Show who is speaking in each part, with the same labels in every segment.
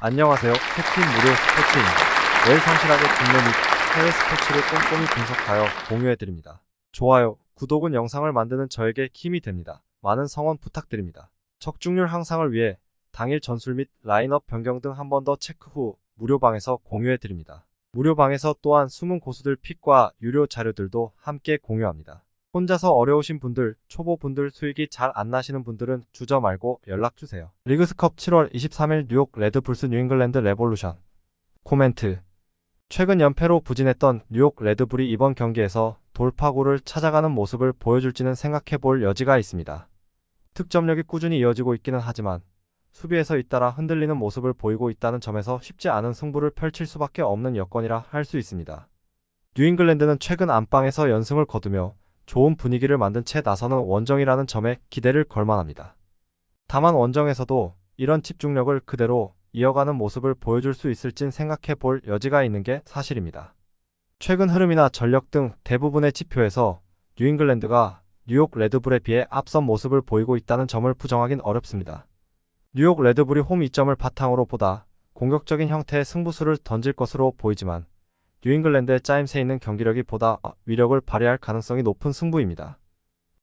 Speaker 1: 안녕하세요. 캡틴 무료 스포츠입니다. 매일 성실하게 국내 및 해외 스포츠를 꼼꼼히 분석하여 공유해드립니다. 좋아요, 구독은 영상을 만드는 저에게 힘이 됩니다. 많은 성원 부탁드립니다. 적중률 향상을 위해 당일 전술 및 라인업 변경 등 한 번 더 체크 후 무료방에서 공유해드립니다. 무료방에서 또한 숨은 고수들 픽과 유료 자료들도 함께 공유합니다. 혼자서 어려우신 분들, 초보 분들 수익이 잘 안 나시는 분들은 주저 말고 연락 주세요. 리그스컵 7월 23일 뉴욕 레드불스 뉴잉글랜드 레볼루션 코멘트 최근 연패로 부진했던 뉴욕 레드불이 이번 경기에서 돌파구를 찾아가는 모습을 보여줄지는 생각해 볼 여지가 있습니다. 득점력이 꾸준히 이어지고 있기는 하지만 수비에서 잇따라 흔들리는 모습을 보이고 있다는 점에서 쉽지 않은 승부를 펼칠 수밖에 없는 여건이라 할 수 있습니다. 뉴잉글랜드는 최근 안방에서 연승을 거두며 좋은 분위기를 만든 채 나서는 원정이라는 점에 기대를 걸만합니다. 다만 원정에서도 이런 집중력을 그대로 이어가는 모습을 보여줄 수 있을진 생각해 볼 여지가 있는 게 사실입니다. 최근 흐름이나 전력 등 대부분의 지표에서 뉴잉글랜드가 뉴욕 레드불에 비해 앞선 모습을 보이고 있다는 점을 부정하긴 어렵습니다. 뉴욕 레드불이 홈 2점을 바탕으로 보다 공격적인 형태의 승부수를 던질 것으로 보이지만 뉴잉글랜드의 짜임새 있는 경기력이 보다 위력을 발휘할 가능성이 높은 승부입니다.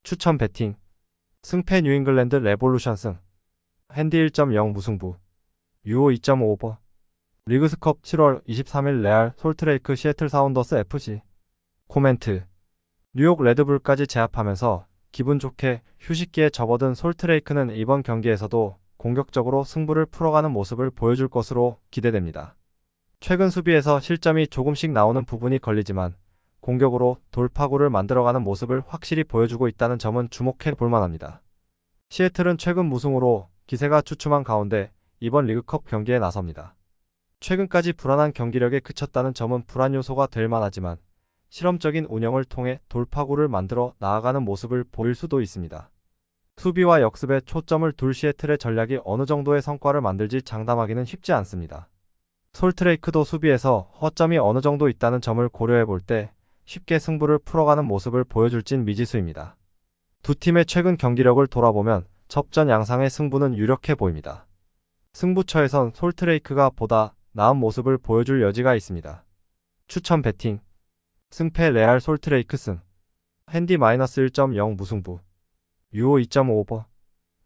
Speaker 1: 추천 배팅. 승패 뉴잉글랜드 레볼루션 승. 핸디 1.0 무승부. 유오 2.5 오버. 리그스컵 7월 23일 레알 솔트레이크 시애틀 사운더스 FC 코멘트. 뉴욕 레드불까지 제압하면서 기분 좋게 휴식기에 접어든 솔트레이크는 이번 경기에서도 공격적으로 승부를 풀어가는 모습을 보여줄 것으로 기대됩니다. 최근 수비에서 실점이 조금씩 나오는 부분이 걸리지만 공격으로 돌파구를 만들어가는 모습을 확실히 보여주고 있다는 점은 주목해 볼 만합니다. 시애틀은 최근 무승으로 기세가 주춤한 가운데 이번 리그컵 경기에 나섭니다. 최근까지 불안한 경기력에 그쳤다는 점은 불안 요소가 될 만하지만 실험적인 운영을 통해 돌파구를 만들어 나아가는 모습을 보일 수도 있습니다. 수비와 역습에 초점을 둘 시애틀의 전략이 어느 정도의 성과를 만들지 장담하기는 쉽지 않습니다. 솔트레이크도 수비에서 허점이 어느 정도 있다는 점을 고려해 볼 때 쉽게 승부를 풀어가는 모습을 보여줄진 미지수입니다. 두 팀의 최근 경기력을 돌아보면 접전 양상의 승부는 유력해 보입니다. 승부처에선 솔트레이크가 보다 나은 모습을 보여줄 여지가 있습니다. 추천 배팅 승패 레알 솔트레이크 승 핸디 마이너스 1.0 무승부 유오 2.5 오버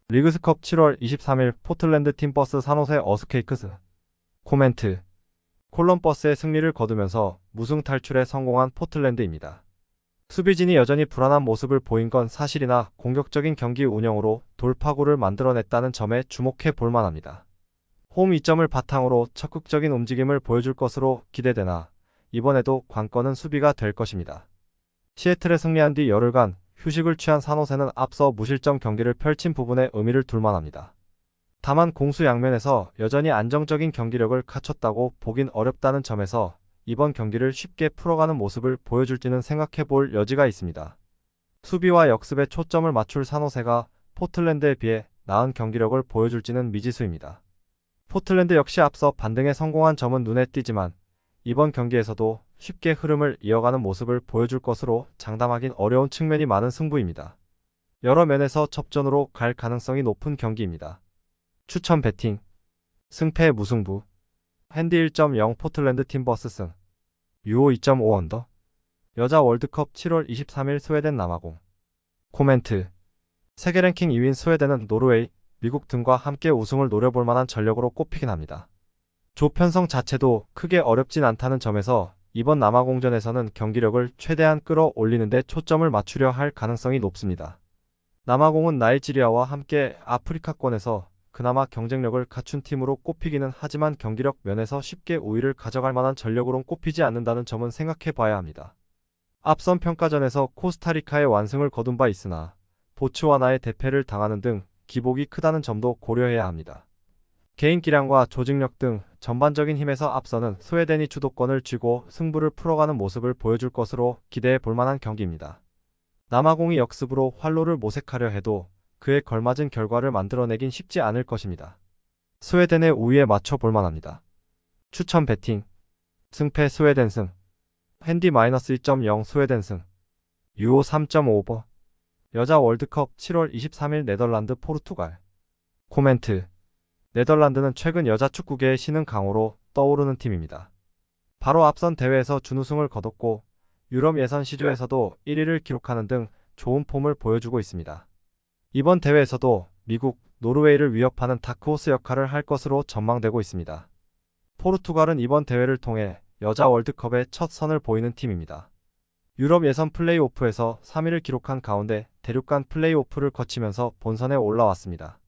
Speaker 1: 리그스컵 7월 23일 포틀랜드 팀버스 산호세 어스케이크스 코멘트 콜럼버스의 승리를 거두면서 무승 탈출에 성공한 포틀랜드입니다. 수비진이 여전히 불안한 모습을 보인 건 사실이나 공격적인 경기 운영으로 돌파구를 만들어냈다는 점에 주목해 볼 만합니다. 홈 2점을 바탕으로 적극적인 움직임을 보여줄 것으로 기대되나 이번에도 관건은 수비가 될 것입니다. 시애틀에 승리한 뒤 열흘간 휴식을 취한 산호세는 앞서 무실점 경기를 펼친 부분에 의미를 둘 만합니다. 다만 공수 양면에서 여전히 안정적인 경기력을 갖췄다고 보긴 어렵다는 점에서 이번 경기를 쉽게 풀어가는 모습을 보여줄지는 생각해 볼 여지가 있습니다. 수비와 역습에 초점을 맞출 산호세가 포틀랜드에 비해 나은 경기력을 보여줄지는 미지수입니다. 포틀랜드 역시 앞서 반등에 성공한 점은 눈에 띄지만 이번 경기에서도 쉽게 흐름을 이어가는 모습을 보여줄 것으로 장담하긴 어려운 측면이 많은 승부입니다. 여러 면에서 접전으로 갈 가능성이 높은 경기입니다. 추천 배팅. 승패 무승부. 핸디 1.0 포틀랜드 팀버스 승. 유오 2.5 언더. 여자 월드컵 7월 23일 스웨덴 남아공. 코멘트. 세계 랭킹 2위인 스웨덴은 노르웨이, 미국 등과 함께 우승을 노려볼 만한 전력으로 꼽히긴 합니다. 조 편성 자체도 크게 어렵진 않다는 점에서 이번 남아공전에서는 경기력을 최대한 끌어올리는 데 초점을 맞추려 할 가능성이 높습니다. 남아공은 나이지리아와 함께 아프리카권에서 그나마 경쟁력을 갖춘 팀으로 꼽히기는 하지만 경기력 면에서 쉽게 우위를 가져갈 만한 전력으론 꼽히지 않는다는 점은 생각해 봐야 합니다. 앞선 평가전에서 코스타리카의 완승을 거둔 바 있으나 보츠와나의 대패를 당하는 등 기복이 크다는 점도 고려해야 합니다. 개인 기량과 조직력 등 전반적인 힘에서 앞서는 스웨덴이 주도권을 쥐고 승부를 풀어가는 모습을 보여줄 것으로 기대해 볼 만한 경기입니다. 남아공이 역습으로 활로를 모색하려 해도 그에 걸맞은 결과를 만들어내긴 쉽지 않을 것입니다. 스웨덴의 우위에 맞춰 볼 만합니다. 추천 배팅 승패 스웨덴 승 핸디 마이너스 2.0 스웨덴 승 유오 3.5 오버 여자 월드컵 7월 23일 네덜란드 포르투갈 코멘트 네덜란드는 최근 여자 축구계의 신흥 강호로 떠오르는 팀입니다. 바로 앞선 대회에서 준우승을 거뒀고 유럽 예선 시조에서도 1위를 기록하는 등 좋은 폼을 보여주고 있습니다. 이번 대회에서도 미국, 노르웨이를 위협하는 다크호스 역할을 할 것으로 전망되고 있습니다. 포르투갈은 이번 대회를 통해 여자 월드컵의 첫 선을 보이는 팀입니다. 유럽 예선 플레이오프에서 3위를 기록한 가운데 대륙간 플레이오프를 거치면서 본선에 올라왔습니다.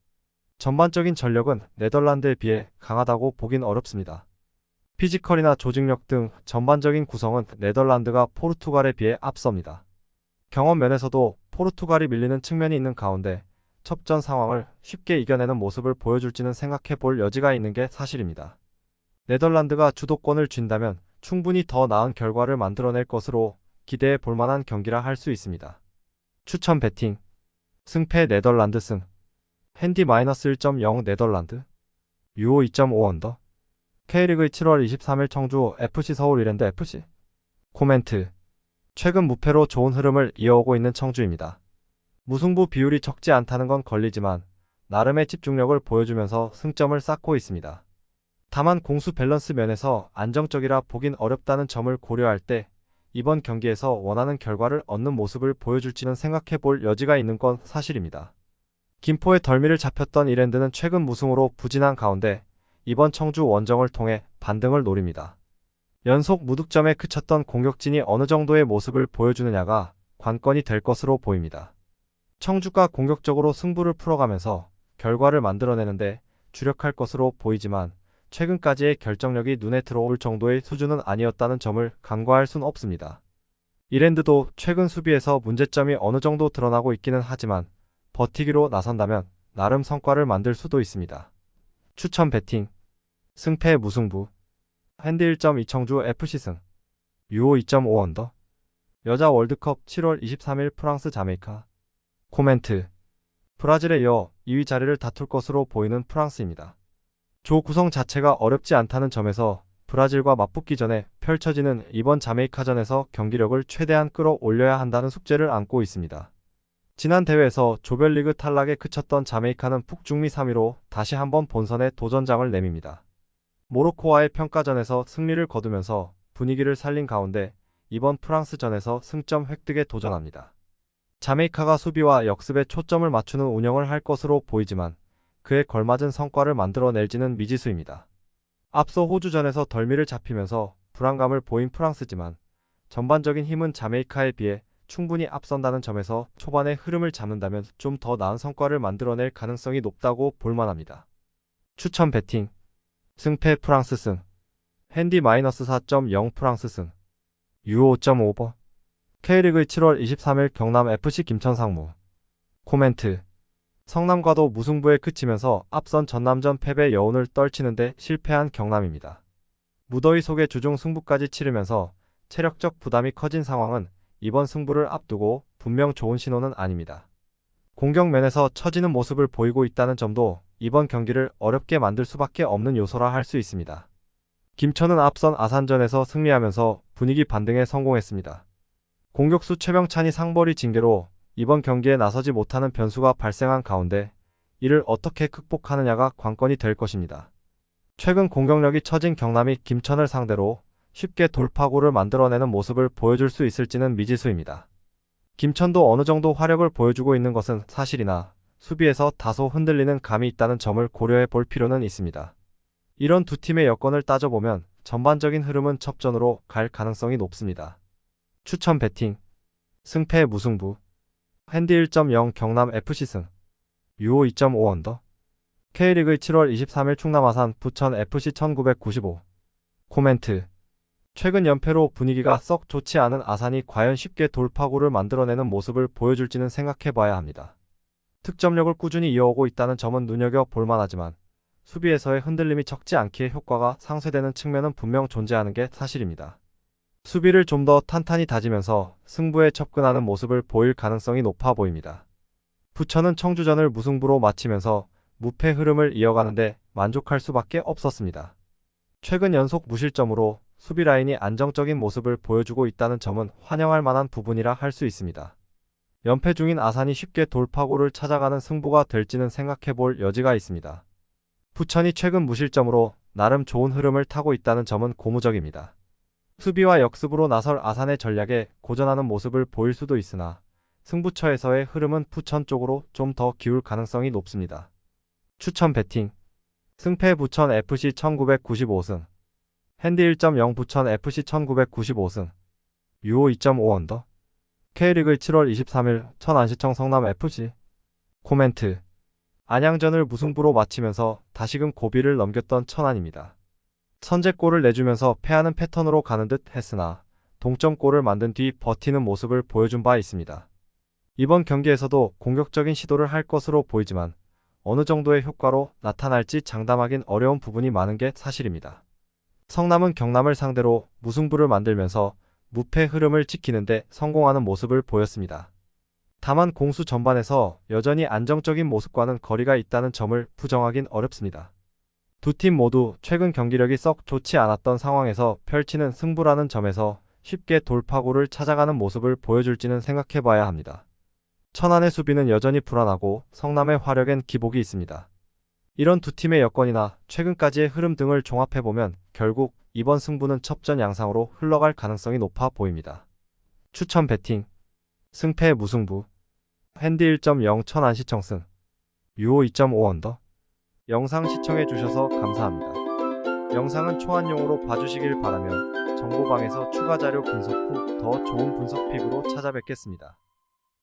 Speaker 1: 전반적인 전력은 네덜란드에 비해 강하다고 보긴 어렵습니다. 피지컬이나 조직력 등 전반적인 구성은 네덜란드가 포르투갈에 비해 앞섭니다. 경험 면에서도 포르투갈이 밀리는 측면이 있는 가운데 첩전 상황을 쉽게 이겨내는 모습을 보여줄지는 생각해 볼 여지가 있는 게 사실입니다. 네덜란드가 주도권을 쥔다면 충분히 더 나은 결과를 만들어낼 것으로 기대해 볼 만한 경기라 할 수 있습니다. 추천 배팅. 승패 네덜란드 승. 핸디 마이너스 1.0 네덜란드. 유오 2.5 언더. K리그 7월 23일 청주 FC 서울 이랜드 FC 코멘트 최근 무패로 좋은 흐름을 이어오고 있는 청주입니다. 무승부 비율이 적지 않다는 건 걸리지만 나름의 집중력을 보여주면서 승점을 쌓고 있습니다. 다만 공수 밸런스 면에서 안정적이라 보긴 어렵다는 점을 고려할 때 이번 경기에서 원하는 결과를 얻는 모습을 보여줄지는 생각해 볼 여지가 있는 건 사실입니다. 김포의 덜미를 잡혔던 이랜드는 최근 무승으로 부진한 가운데 이번 청주 원정을 통해 반등을 노립니다. 연속 무득점에 그쳤던 공격진이 어느 정도의 모습을 보여주느냐가 관건이 될 것으로 보입니다. 청주가 공격적으로 승부를 풀어가면서 결과를 만들어내는데 주력할 것으로 보이지만 최근까지의 결정력이 눈에 들어올 정도의 수준은 아니었다는 점을 간과할 순 없습니다. 이랜드도 최근 수비에서 문제점이 어느 정도 드러나고 있기는 하지만 버티기로 나선다면 나름 성과를 만들 수도 있습니다. 추천 배팅 승패 무승부 핸드 1.2 청주 FC승 유오 2.5 언더 여자 월드컵 7월 23일 프랑스 자메이카 코멘트 브라질에 이어 2위 자리를 다툴 것으로 보이는 프랑스입니다. 조 구성 자체가 어렵지 않다는 점에서 브라질과 맞붙기 전에 펼쳐지는 이번 자메이카전에서 경기력을 최대한 끌어올려야 한다는 숙제를 안고 있습니다. 지난 대회에서 조별리그 탈락에 그쳤던 자메이카는 북중미 3위로 다시 한번 본선에 도전장을 내밉니다. 모로코와의 평가전에서 승리를 거두면서 분위기를 살린 가운데 이번 프랑스전에서 승점 획득에 도전합니다. 자메이카가 수비와 역습에 초점을 맞추는 운영을 할 것으로 보이지만 그에 걸맞은 성과를 만들어낼지는 미지수입니다. 앞서 호주전에서 덜미를 잡히면서 불안감을 보인 프랑스지만 전반적인 힘은 자메이카에 비해 충분히 앞선다는 점에서 초반의 흐름을 잡는다면 좀 더 나은 성과를 만들어낼 가능성이 높다고 볼 만합니다. 추천 배팅 승패 프랑스 승. 핸디 마이너스 4.0 프랑스 승. 유오 5.5버 K리그 7월 23일 경남 FC 김천 상무. 코멘트. 성남과도 무승부에 그치면서 앞선 전남전 패배 여운을 떨치는데 실패한 경남입니다. 무더위 속에 주중 승부까지 치르면서 체력적 부담이 커진 상황은 이번 승부를 앞두고 분명 좋은 신호는 아닙니다. 공격 면에서 처지는 모습을 보이고 있다는 점도 이번 경기를 어렵게 만들 수밖에 없는 요소라 할 수 있습니다. 김천은 앞선 아산전에서 승리하면서 분위기 반등에 성공했습니다. 공격수 최병찬이 상벌이 징계로 이번 경기에 나서지 못하는 변수가 발생한 가운데 이를 어떻게 극복하느냐가 관건이 될 것입니다. 최근 공격력이 처진 경남이 김천을 상대로 쉽게 돌파구를 만들어내는 모습을 보여줄 수 있을지는 미지수입니다. 김천도 어느 정도 화력을 보여주고 있는 것은 사실이나 수비에서 다소 흔들리는 감이 있다는 점을 고려해 볼 필요는 있습니다. 이런 두 팀의 여건을 따져보면 전반적인 흐름은 첩전으로 갈 가능성이 높습니다. 추천 배팅 승패 무승부 핸디 1.0 경남 FC승 유오 2.5 언더 K리그 7월 23일 충남 아산 부천 FC 1995 코멘트 최근 연패로 분위기가 썩 좋지 않은 아산이 과연 쉽게 돌파구를 만들어내는 모습을 보여줄지는 생각해 봐야 합니다. 득점력을 꾸준히 이어오고 있다는 점은 눈여겨 볼 만하지만 수비에서의 흔들림이 적지 않기에 효과가 상쇄되는 측면은 분명 존재하는 게 사실입니다. 수비를 좀 더 탄탄히 다지면서 승부에 접근하는 모습을 보일 가능성이 높아 보입니다. 부천은 청주전을 무승부로 마치면서 무패 흐름을 이어가는데 만족할 수밖에 없었습니다. 최근 연속 무실점으로 수비 라인이 안정적인 모습을 보여주고 있다는 점은 환영할 만한 부분이라 할 수 있습니다. 연패 중인 아산이 쉽게 돌파구를 찾아가는 승부가 될지는 생각해 볼 여지가 있습니다. 부천이 최근 무실점으로 나름 좋은 흐름을 타고 있다는 점은 고무적입니다. 수비와 역습으로 나설 아산의 전략에 고전하는 모습을 보일 수도 있으나 승부처에서의 흐름은 부천 쪽으로 좀 더 기울 가능성이 높습니다. 추천 배팅 승패 부천 FC 1995승 핸디 1.0 부천 FC 1995승 유호 2.5 언더 K리그 7월 23일 천안시청 성남 FC 코멘트 안양전을 무승부로 마치면서 다시금 고비를 넘겼던 천안입니다. 선제골을 내주면서 패하는 패턴으로 가는 듯 했으나 동점골을 만든 뒤 버티는 모습을 보여준 바 있습니다. 이번 경기에서도 공격적인 시도를 할 것으로 보이지만 어느 정도의 효과로 나타날지 장담하긴 어려운 부분이 많은 게 사실입니다. 성남은 경남을 상대로 무승부를 만들면서 무패 흐름을 지키는데 성공하는 모습을 보였습니다. 다만 공수 전반에서 여전히 안정적인 모습과는 거리가 있다는 점을 부정하긴 어렵습니다. 두 팀 모두 최근 경기력이 썩 좋지 않았던 상황에서 펼치는 승부라는 점에서 쉽게 돌파구를 찾아가는 모습을 보여줄지는 생각해봐야 합니다. 천안의 수비는 여전히 불안하고 성남의 화력엔 기복이 있습니다. 이런 두 팀의 여건이나 최근까지의 흐름 등을 종합해보면 결국 이번 승부는 첩전 양상으로 흘러갈 가능성이 높아 보입니다. 추천 배팅 승패 무승부 핸디 1.0 천안 시청승 유호 2.5 언더 영상 시청해주셔서 감사합니다. 영상은 초안용으로 봐주시길 바라며 정보방에서 추가 자료 분석 후 더 좋은 분석 픽으로 찾아뵙겠습니다.